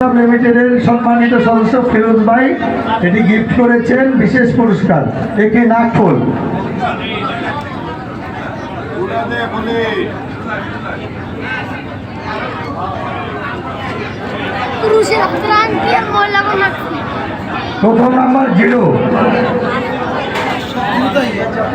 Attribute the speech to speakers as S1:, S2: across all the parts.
S1: লিমিটেডের সম্মানিত সদস্য ফিরোজ ভাই এটি গিফট করেছেন বিশেষ পুরস্কার একটি
S2: বানাচ্ছে
S1: প্রথম নাম্বার জিরো।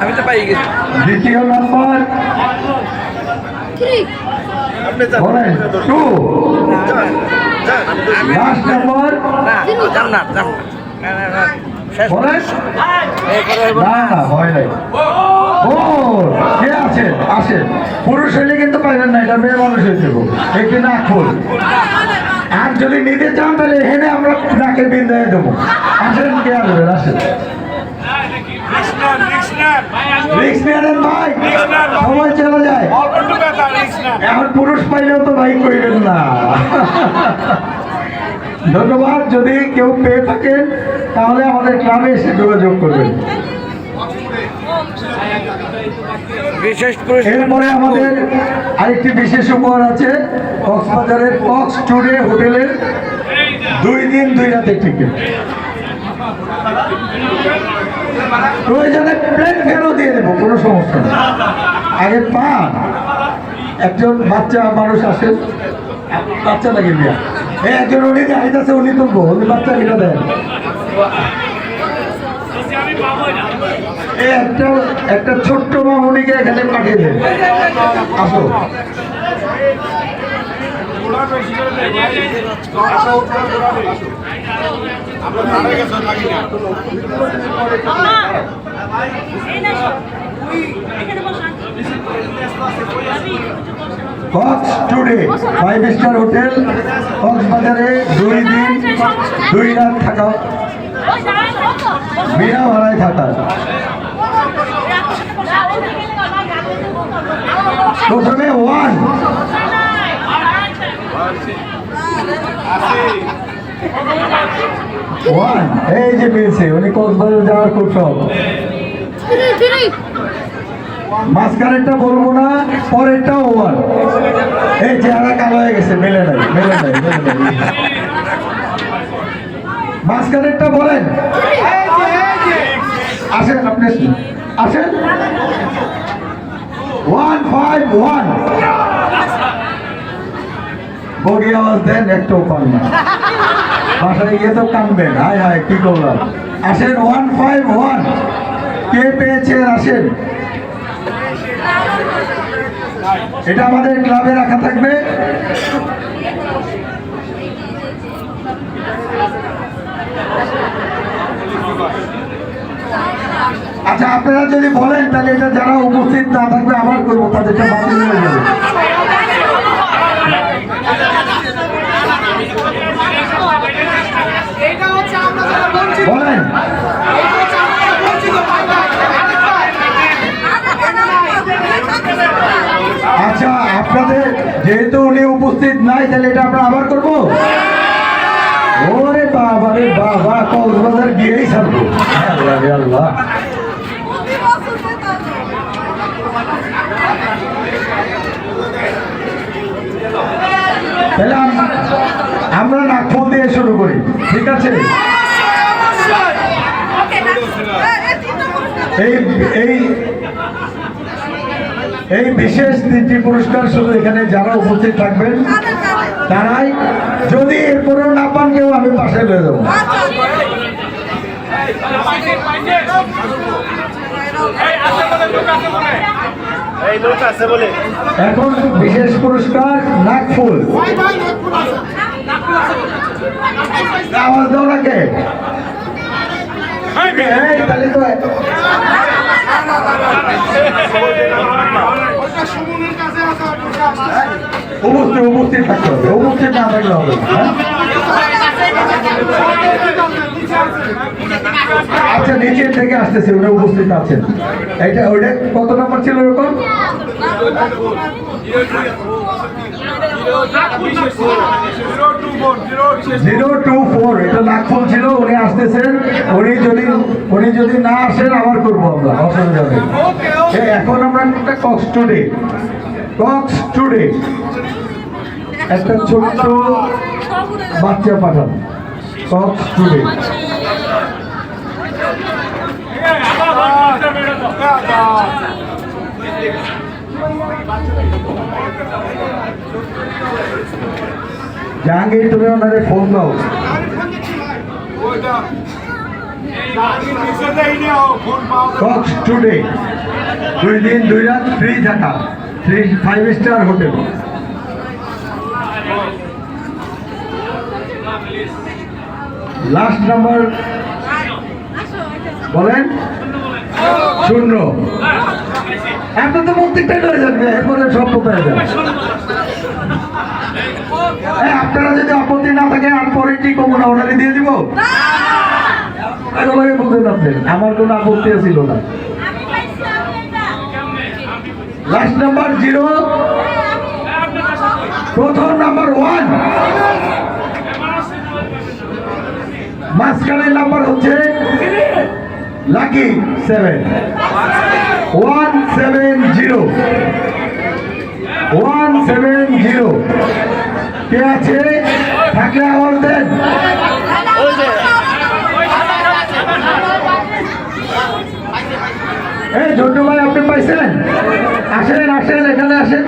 S3: আমি তো পাই গেছি।
S1: দ্বিতীয় নাম্বার টু। লাস্ট নাম্বার
S3: না জান্নাত জান্নাত না না না শেষ।
S1: বলেন
S3: এরপরে হইবো
S1: না। না ভয় নাই। ও কে আছেন আসেন পুরুষ হইলে কিন্তু পাইবেন না এটা মেয়ে মানুষ হইতে হবে। একটি নাগফুল আর যদি নিতে চান তাহলে এখানে আমরা নাকে বিন্দায় দেবো। আসেন কে আসবেন? আসেন। ভাই। সবাই চলে যায়। এখন পুরুষ পাইলেও তো ভাই কইবেন না। ধন্যবাদ যদি কেউ পেয়ে থাকেন তাহলে আমাদের ক্লাবে এসে যোগাযোগ করবেন।
S3: বিশেষ
S1: এরপরে আমাদের আরেকটি বিশেষ উপহার আছে কক্সবাজারের কক্স টুডে হোটেলের দুই দিন দুই রাতের টিকিট। প্রয়োজনে প্লেন ফেরও দিয়ে দেবো কোনো সমস্যা নেই। আগে পান। একজন বাচ্চা মানুষ আসেন বাচ্চা লাগে মিয়া? এই একজন উনি আইতাছে উনি তুলবো উনি বাচ্চা কিনা দেন? একটা একটা ছোট্ট মামুনিকে এখানে পাঠিয়ে দেন। আসো। Cox today five star hotel কক্সবাজারে দুই দিন, দুই রাত থাকা। বিনা ভাড়ায় থাকা। প্রথমে ওয়ান। ওয়ান, এই যে মিলছে উনি কক্সবাজার যাওয়ার খুব শখ। মাঝখানেরটা বলব না পরেরটা ওয়ান। এই চেহারা কালো হয়ে গেছে, মেলে নাই মেলে নাই মাঝখানেরটা বলেন। আসেন আপনি, আসেন। One, five, one. বগি আওয়াজ দেন একটু পান না। বাসায় গিয়ে তো কানবেন। হায় হায়, কি করলাম? আসেন, ওয়ান, ফাইভ, ওয়ান। কে পেয়েছেন আসেন। এটা আমাদের ক্লাবে রাখা থাকবে। আচ্ছা আপনারা যদি বলেন, তাহলে এটা যারা উপস্থিত না থাকবে, আবার করব তাদেরটা বাতিল হয়ে যাবে
S4: এটা হচ্ছে আমরা যারা বঞ্চিত
S1: বলেন
S4: এটা হচ্ছে আমরা যারা বঞ্চিত ভাই ভাই আরেক ভাই
S1: আচ্ছা আপনাদের যেহেতু উনি উপস্থিত নাই তাহলে এটা আমরা আবার করব? ওরে বাবা রে বাবা কক্সবাজার গিয়েই ছাড়বো। আল্লাহ রে আল্লাহ। তাহলে আম- আমরা নাগপুর দিয়ে শুরু করি ঠিক আছে? এই এই এই বিশেষ তিনটি পুরস্কার শুধু এখানে যারা উপস্থিত থাকবেন, তারাই যদি এরপরেও না পান, কেউ আমি পাশে লয়ে দেবো এখন বিশেষ পুরস্কার
S4: আছে
S1: আওয়াজ দাও নাকে? তাহলে তো উপস্থিত উপস্থিত থাকতে হবে উপস্থিত না থাকলে হবে হ্যাঁ? আচ্ছা নিচের থেকে আসতেছে ওটা উপস্থিত আছেন এটা ওটা কত নম্বর ছিল এরকম জিরো টু ফোর এটা নাগপুর ছিল উনি আসতেছেন উনি যদি উনি যদি না আসেন আবার করব আমরা অসুবিধা নেই এখন আমরা একটা কক্স টুডে কক্স টুডে একটা ছোট্ট বাচ্চা পাঠান সব স্টুডেন্ট জাহাঙ্গীর, তুমি ওনারে ফোন দাও। কক্স টুডে দুই দিন, দুই রাত ফ্রি থাকা। Three five star hotel last number বলেন। শূন্য। আপনি তো প্রত্যেকটাই হয়ে যাবে, এরপরে সব কোথায় যাবে? আপনারা যদি আপত্তি না থাকে, আর পরে কি কমন অর্ডারে দিয়ে দিব? একেবারে বুঝলেন আপনি আমার কোনো আপত্তি ছিল না। লাস্ট নাম্বার জিরো প্রথম নাম্বার ওয়ান মাঝখানের নাম্বার হচ্ছে lucky seven one seven zero. One seven zero. কে আছে? থাকলে আওয়াজ এই ছোট ভাই, আপনি পাইছেন আসেন আসেন, এখানে আসেন।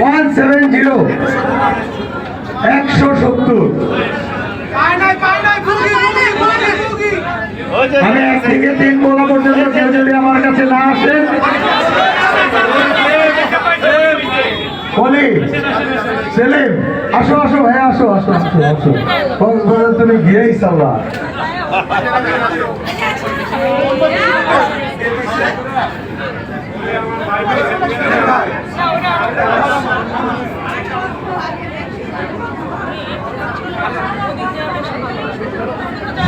S1: One seven zero. একশো সত্তর
S4: পায় নাই পায় নাই ভুগি ভুগি ভুগি ভুগি
S5: ওই যে
S1: আমি এক থেকে তিন বলা পর্যন্ত কেউ যদি আমার কাছে না আসে, বলি, সেলিম, আসো আসো, ভাই, আসো আসো আসো আসো। কক্সবাজার তুমি গিয়েই সাল্লা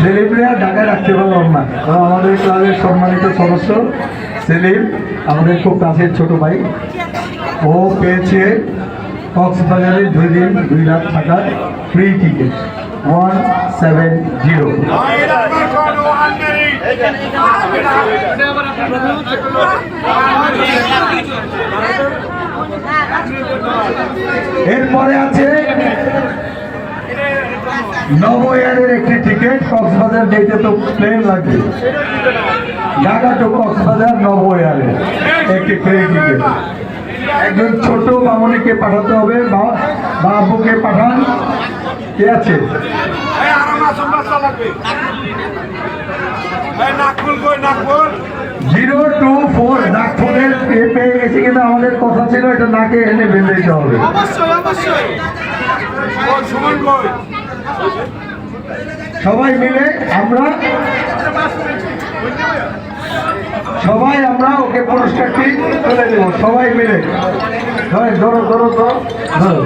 S1: সেলিমরা ঢাকায় রাখতে পারলাম না আমাদের ক্লাবের সম্মানিত সদস্য সেলিম, আমাদের খুব কাছের ছোট ভাই। ও পেয়েছে কক্সবাজারে দুই দিন, দুই রাত থাকার free ticket one seven zero এরপরে আছে নবয়ারের একটি টিকিট কক্সবাজার যেতে তো প্লেন লাগবে। ঢাকা টু কক্সবাজার নবয়ারের একটি ফ্রি টিকিট। একজন ছোট মামনিকে পাঠাতে হবে বা বা পাঠান। কে আছে? জিরো টু ফোর নাগপুরের পেয়ে পেয়ে গেছি কিন্তু আমাদের কথা ছিল এটা নাকে এনে বেঁধে দিতে হবে।
S4: অবশ্যই অবশ্যই।
S1: সবাই মিলে আমরা সবাই আমরা ওকে পুরস্কারটি তুলে দেব সবাই মিলে। ধরো ধরো ধরো ধরো।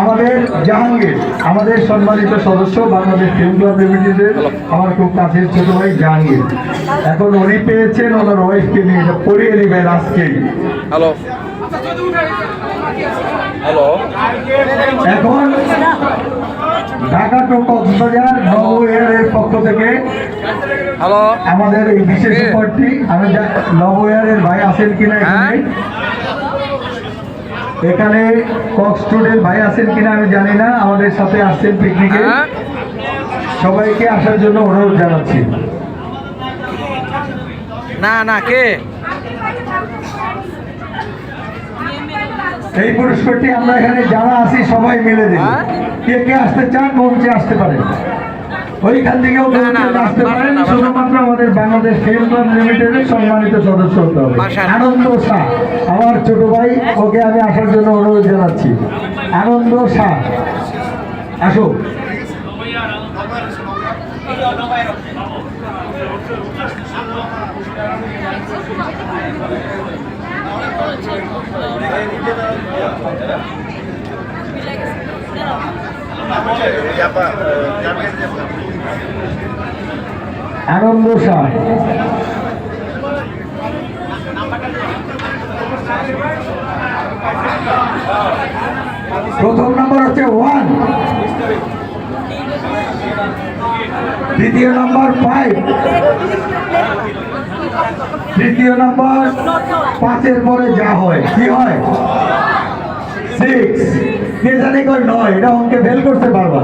S1: আমাদের জাহাঙ্গীর, আমাদের সম্মানিত সদস্য বাংলাদেশ ফিল্ম ক্লাব লিমিটেডের আমার খুব কাছের ছোট ভাই জাহাঙ্গীর। এখন উনি পেয়েছেন ওনার ওয়াইফকে নিয়ে পড়িয়ে নেবেন আজকেই।
S3: হ্যালো
S1: এখন ঢাকা টু কক্সবাজার নব এয়ারের পক্ষ থেকে
S3: হ্যালো
S1: আমাদের এই বিশেষ? উপহারটি আমি জা- নব ভাই আছেন কিনা এখানে?
S3: হ্যাঁ?
S1: এখানে কক স্টুডেন্ট ভাই আছেন কিনা আমি জানি না। আমাদের সাথে আসছেন পিকনিকে।
S3: হ্যাঁ?
S1: সবাইকে আসার জন্য অনুরোধ জানাচ্ছি।
S3: না না কে?
S1: এই পুরস্কারটি আমরা এখানে যারা আছি সবাই মিলে দেব।
S3: হ্যাঁ?
S1: কে কে আসতে চান মঞ্চে আসতে পারেন। ওইখান থেকেও আসতে পারেন। শুধুমাত্র আমাদের বাংলাদেশ ফিল্ম ক্লাব লিমিটেডের সম্মানিত সদস্য হতে হবে। আনন্দ শাহ আমার ছোট ভাই ওকে আমি আসার জন্য অনুরোধ জানাচ্ছি। আনন্দ শাহ আসো। আনন্দ প্রথম নম্বর হচ্ছে ওয়ান। দ্বিতীয় নম্বর ফাইভ। তৃতীয় নাম্বার পাঁচের পরে যা হয়, কি হয়? সিক্স কে জানি কয় নয়? এটা অঙ্কে ফেল করতে পারবা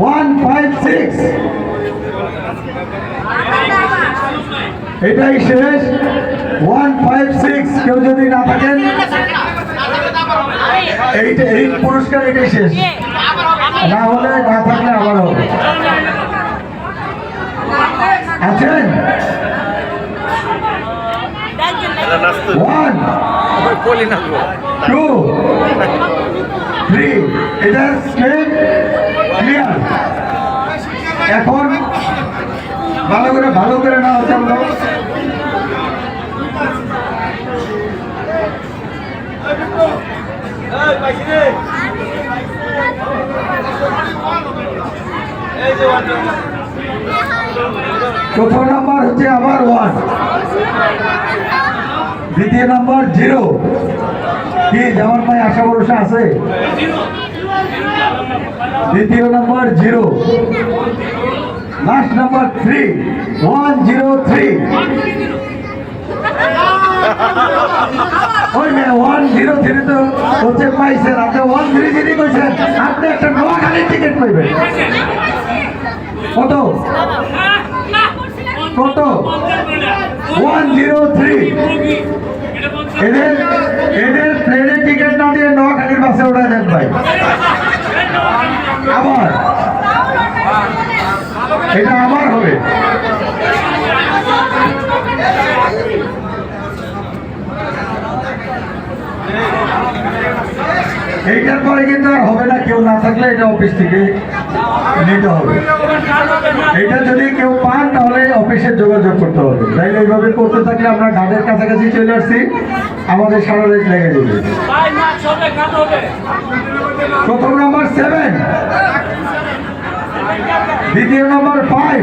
S1: ওয়ান ফাইভ সিক্স এটাই শেষ। ওয়ান ফাইভ সিক্স কেউ যদি না থাকেন এইটা এই পুরস্কার এটাই শেষ। না হলে না থাকলে আবার হবে। আছেন? ওয়ান
S3: বলি না গো।
S1: টু থ্রি এটা স্ট্রেট ক্লিয়ার এখন ভালো করে ভালো করে না হচ্ছে প্রথম নাম্বার হচ্ছে আবার ওয়ান দ্বিতীয় নাম্বার জিরো। কি যেমন ভাই আশা ভরসা আছে? দ্বিতীয় number zero. Last number three one zero three ওই মেয়ে ওয়ান জিরো থ্রি তো হচ্ছে পাইছেন। আপনি ওয়ান থ্রি জিরো কইছেন। আপনি একটা নোয়াখালীর টিকিট পাইবেন। কত? কত? ওয়ান জিরো থ্রি এদের এদের প্লেনের টিকিট না দিয়ে নোয়াখালীর বাসে ওঠা দেন ভাই। আমার এটা আমার হবে। এইটার পরে কিন্তু আর হবে না, কেউ না থাকলে এটা অফিস থেকে নিতে হবে। এটা যদি কেউ পান, তাহলে অফিসে যোগাযোগ করতে হবে। তাইলে এইভাবে করতে থাকলে আমরা ঘাটের কাছাকাছি চলে আসছি, আমাদের সারা লেগে যাবে। প্রথম নম্বর সেভেন দ্বিতীয় নম্বর ফাইভ